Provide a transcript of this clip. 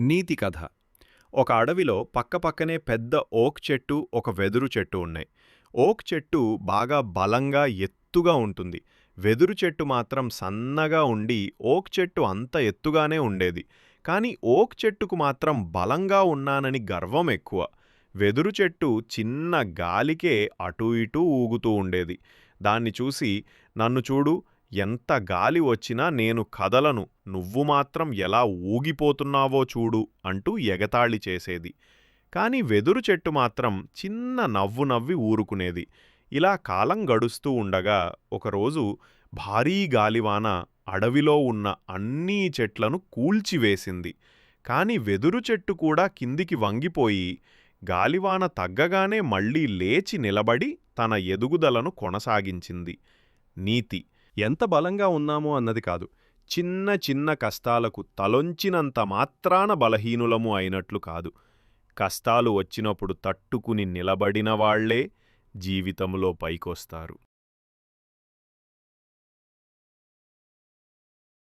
నీతి కథ. ఒక అడవిలో పక్కపక్కనే పెద్ద ఓక్ చెట్టు ఒక వెదురు చెట్టు ఉన్నాయి. ఓక్ చెట్టు బాగా బలంగా ఎత్తుగా ఉంటుంది. వెదురు చెట్టు మాత్రం సన్నగా ఉండి ఓక్ చెట్టు అంత ఎత్తుగానే ఉండేది. కానీ ఓక్ చెట్టుకు మాత్రం బలంగా ఉన్నానని గర్వం ఎక్కువ. వెదురు చెట్టు చిన్న గాలికే అటూ ఇటూ ఊగుతూ ఉండేది. దాన్ని చూసి నన్ను చూడు ఎంత గాలి వచ్చినా నేను కదలను. నువ్వు మాత్రం ఎలా ఊగిపోతున్నావో చూడు అంటూ ఎగతాళి చేసేది. కాని వెదురు చెట్టు మాత్రం చిన్న నవ్వు నవ్వి ఊరుకునేది. ఇలా కాలం గడుస్తూ ఉండగా ఒకరోజు భారీ గాలివాన అడవిలో ఉన్న అన్నీ చెట్లను కూల్చివేసింది. కాని వెదురు చెట్టు కూడా కిందికి వంగిపోయి గాలివాన తగ్గగానే మళ్ళీ లేచి నిలబడి తన ఎదుగుదలను కొనసాగించింది. నీతి ఎంత బలంగా ఉన్నామో అన్నది కాదు. చిన్న చిన్న కష్టాలకు తలొంచినంత మాత్రాన బలహీనులము అయినట్లు కాదు. కష్టాలు వచ్చినప్పుడు తట్టుకుని నిలబడిన వాళ్ళే జీవితంలో పైకొస్తారు.